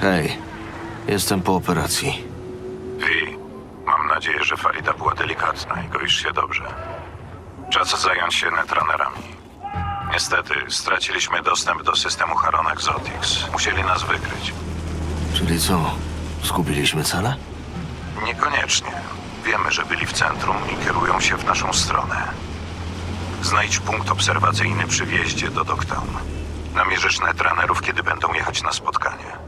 Hej, jestem po operacji. Wi, mam nadzieję, że Farida była delikatna i goisz się dobrze. Czas zająć się netranerami. Niestety, straciliśmy dostęp do systemu Haron Exotics. Musieli nas wykryć. Czyli co? Zgubiliśmy cele? Niekoniecznie. Wiemy, że byli w centrum i kierują się w naszą stronę. Znajdź punkt obserwacyjny przy wjeździe do Dogtown. Namierzysz netranerów, kiedy będą jechać na spotkanie.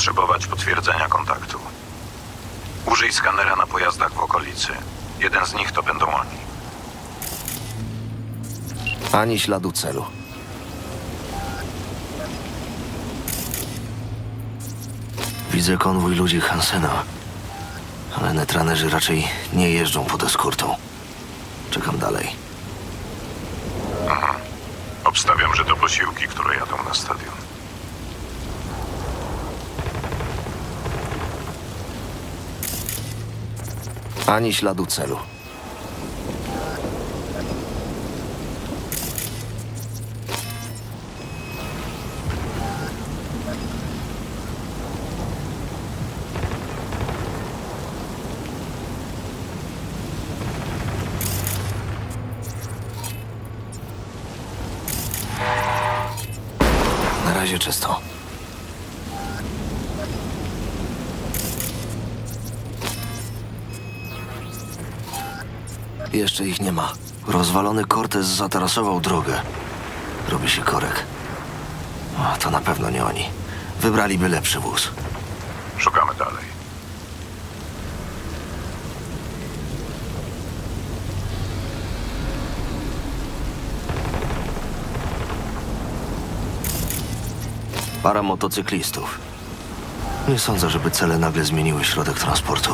Potrzebować potwierdzenia kontaktu. Użyj skanera na pojazdach w okolicy. Jeden z nich to będą oni. Ani śladu celu. Widzę konwój ludzi Hansena. Ale netranerzy raczej nie jeżdżą pod eskortą. Czekam dalej. Obstawiam, że to posiłki, które jadą na stadion. Ani śladu celu. Jeszcze ich nie ma. Rozwalony Cortez zatarasował drogę. Robi się korek. To na pewno nie oni. Wybraliby lepszy wóz. Szukamy dalej. Para motocyklistów. Nie sądzę, żeby cele nagle zmieniły środek transportu.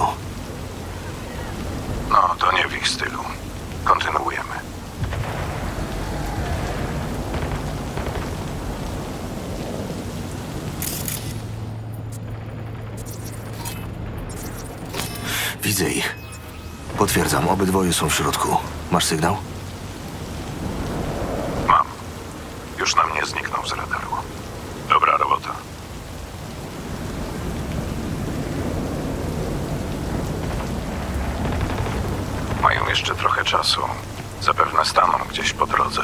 No, to nie w ich stylu. Kontynuujemy. Widzę ich. Potwierdzam, obydwoje są w środku. Masz sygnał? Mam. Już nam nie zniknął z radaru. Dobra robota. Mają jeszcze trochę czasu. Zapewne staną gdzieś po drodze.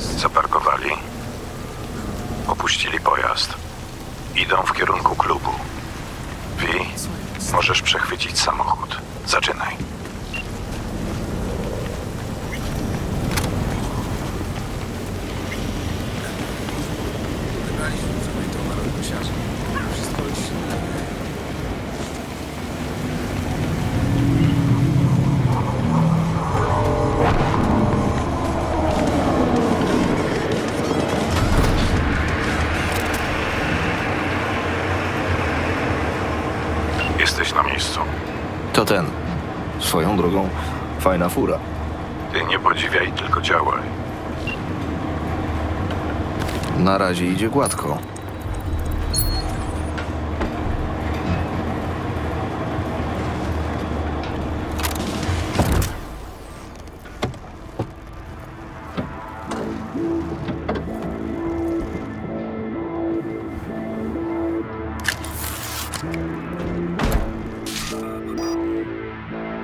Zaparkowali. Opuścili pojazd. Idą w kierunku klubu. Wi, możesz przechwycić samochód. Zaczynaj. fajna fura. Ty nie podziwiaj, tylko działaj. Na razie idzie gładko.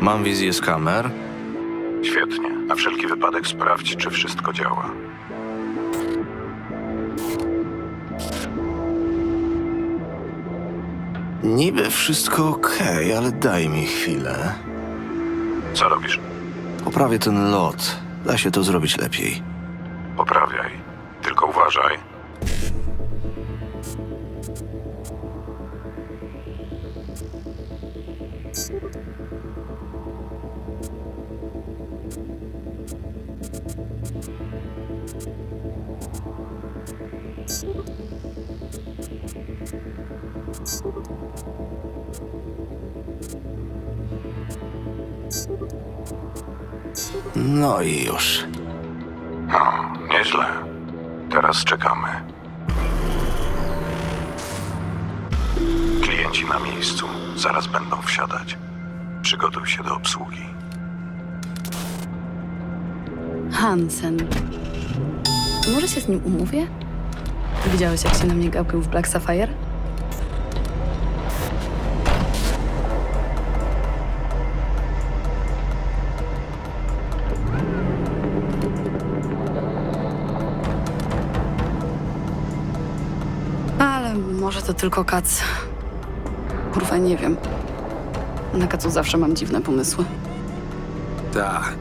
Mam wizję z kamer, Wypadek sprawdź, czy wszystko działa. Niby wszystko okej, ale daj mi chwilę. Co robisz? Poprawię ten lot. Da się to zrobić lepiej. Poprawiaj. Tylko uważaj. No i już. No, nieźle. Teraz czekamy. Klienci na miejscu. Zaraz będą wsiadać. Przygotuj się do obsługi. Hansen. Może się z nim umówię? Widziałeś, jak się na mnie gałkił w Black Sapphire? Może to tylko kac. Kurwa, nie wiem. Na kacu zawsze mam dziwne pomysły. Tak.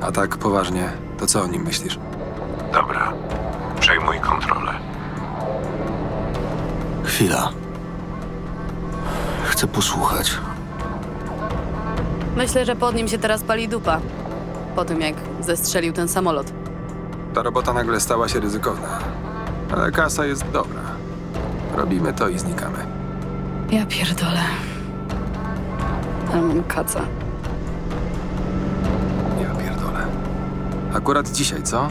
A tak poważnie, to co o nim myślisz? Dobra. Przejmuj kontrolę. Chwila. Chcę posłuchać. Myślę, że pod nim się teraz pali dupa. Po tym, jak zestrzelił ten samolot. Ta robota nagle stała się ryzykowna. Ale kasa jest dobra. Robimy to i znikamy. Ja pierdolę. Ale mam kaca. Ja pierdolę. Akurat dzisiaj, co?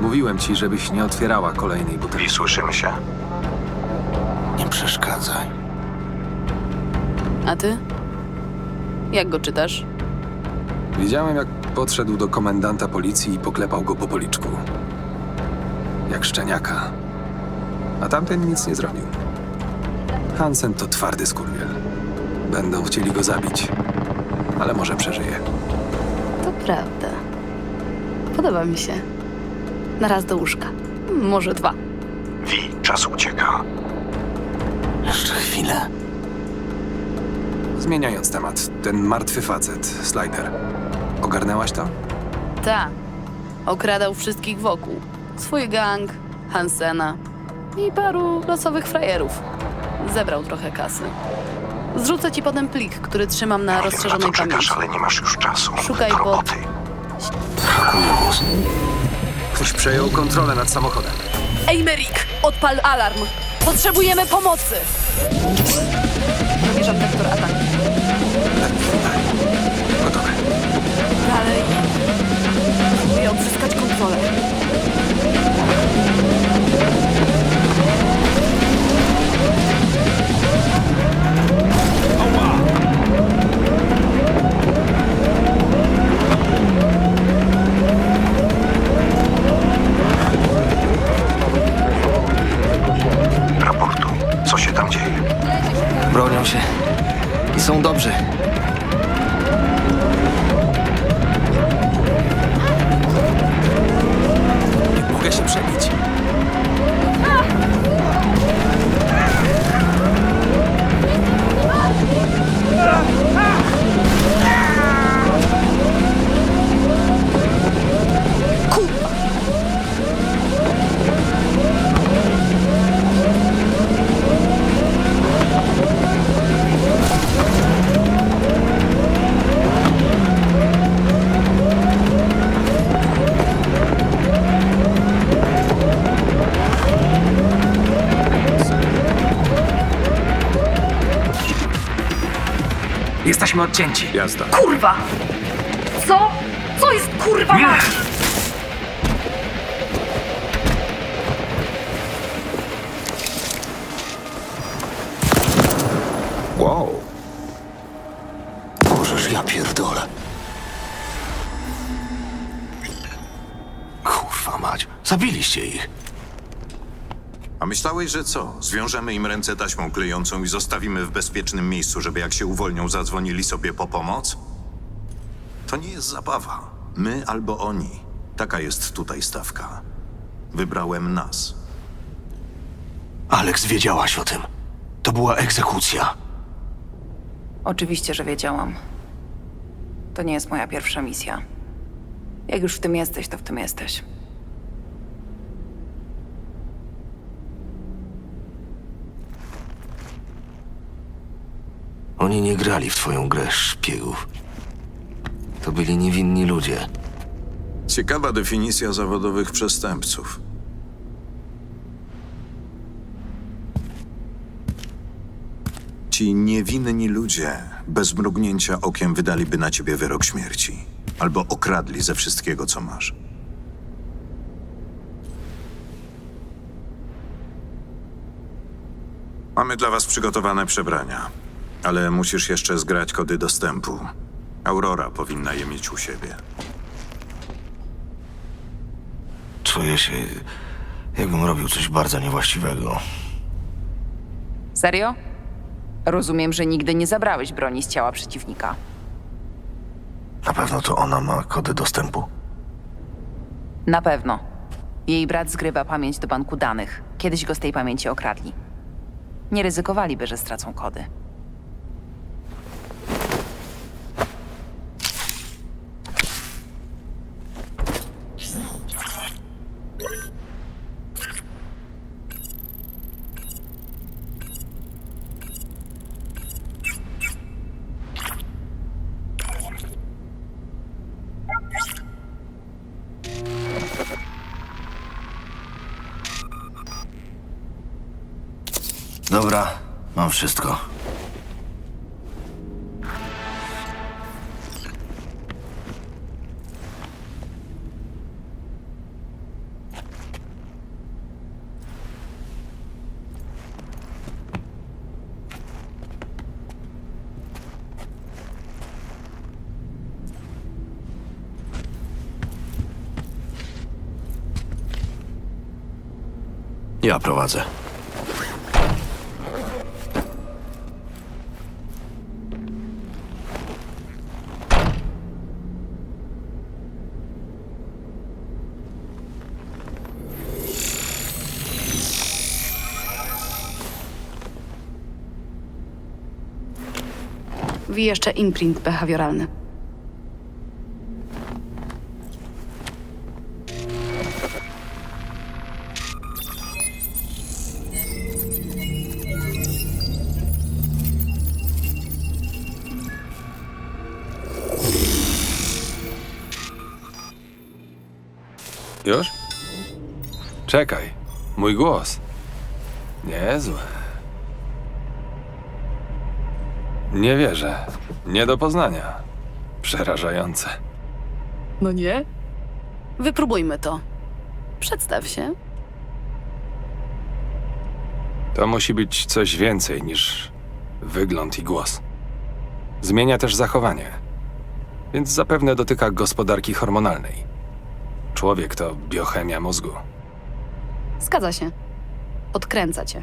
Mówiłem ci, żebyś nie otwierała kolejnej butelki. I słyszymy się? Nie przeszkadzaj. A ty? Jak go czytasz? Widziałem, jak podszedł do komendanta policji i poklepał go po policzku. Jak szczeniaka. A tamten nic nie zrobił. Hansen to twardy skurwiel. Będą chcieli go zabić. Ale może przeżyje. To prawda. Podoba mi się. Na raz do łóżka. Może dwa. Wi, czas ucieka. Jeszcze chwilę. Zmieniając temat, ten martwy facet, Slider. Ogarnęłaś to? Ta. Okradał wszystkich wokół. Swój gang, Hansena i paru losowych frajerów. Zebrał trochę kasy. Zrzucę ci potem plik, który trzymam na Wiem, na rozszerzonej co czekasz, pamięci. ale nie masz już czasu. Szukaj Do pod- roboty. Ktoś przejął kontrolę nad samochodem. Emerik, odpal alarm! Potrzebujemy pomocy! Zamierzam wektor ataku. Gotowe. Dalej. Próbuję odzyskać kontrolę. Są dobrzy. Jesteśmy odcięci. Jazda. Kurwa! Co? Co jest kurwa mać? Wow. Możesz, ja pierdolę. Kurwa mać. Zabiliście ich. Myślałeś, że co? Zwiążemy im ręce taśmą klejącą i zostawimy w bezpiecznym miejscu, żeby jak się uwolnią, zadzwonili sobie po pomoc? To nie jest zabawa. My albo oni. Taka jest tutaj stawka. Wybrałem nas. Alex, wiedziałaś o tym. To była egzekucja. Oczywiście, że wiedziałam. To nie jest moja pierwsza misja. Jak już w tym jesteś, to w tym jesteś. Oni nie grali w twoją grę szpiegów. To byli niewinni ludzie. Ciekawa definicja zawodowych przestępców. Ci niewinni ludzie bez mrugnięcia okiem wydaliby na ciebie wyrok śmierci. Albo okradli ze wszystkiego, co masz. Mamy dla was przygotowane przebrania, ale musisz jeszcze zgrać kody dostępu. Aurora powinna je mieć u siebie. Czuję się, jakbym robił coś bardzo niewłaściwego. Serio? Rozumiem, że nigdy nie zabrałeś broni z ciała przeciwnika. Na pewno to ona ma kody dostępu. Na pewno. Jej brat zgrywa pamięć do banku danych. Kiedyś go z tej pamięci okradli. Nie ryzykowaliby, że stracą kody. Mam wszystko. Ja prowadzę. Wi jeszcze imprint behawioralny. Już? Czekaj. Mój głos. Niezłe. Nie wierzę. Nie do poznania. Przerażające. No nie? Wypróbujmy to. Przedstaw się. To musi być coś więcej niż wygląd i głos. Zmienia też zachowanie, więc zapewne dotyka gospodarki hormonalnej. Człowiek to biochemia mózgu. Zgadza się. Odkręca cię.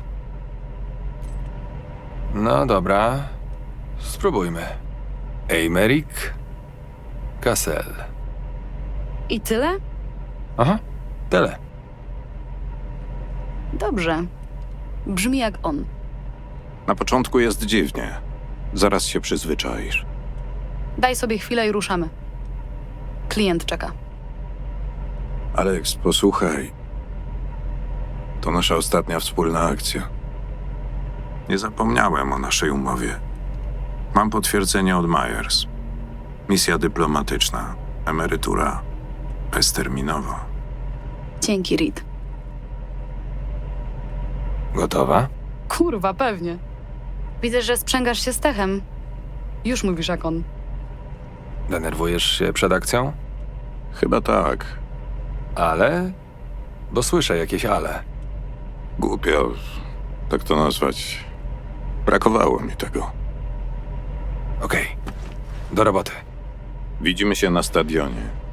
No dobra, spróbujmy. Eimerick Cassel. I tyle? Aha, tyle. Dobrze. Brzmi jak on. Na początku jest dziwnie. Zaraz się przyzwyczaisz. Daj sobie chwilę i ruszamy. Klient czeka. Alex, posłuchaj. To nasza ostatnia wspólna akcja. Nie zapomniałem o naszej umowie. Mam potwierdzenie od Myers. Misja dyplomatyczna, emerytura bezterminowa. Dzięki, Reed. Gotowa? Kurwa, pewnie. Widzę, że sprzęgasz się z Techem. Już mówisz jak on. Denerwujesz się przed akcją? Chyba tak. Ale? Bo słyszę jakieś ale. Głupio tak to nazwać. Brakowało mi tego. Okej, do roboty. Widzimy się na stadionie.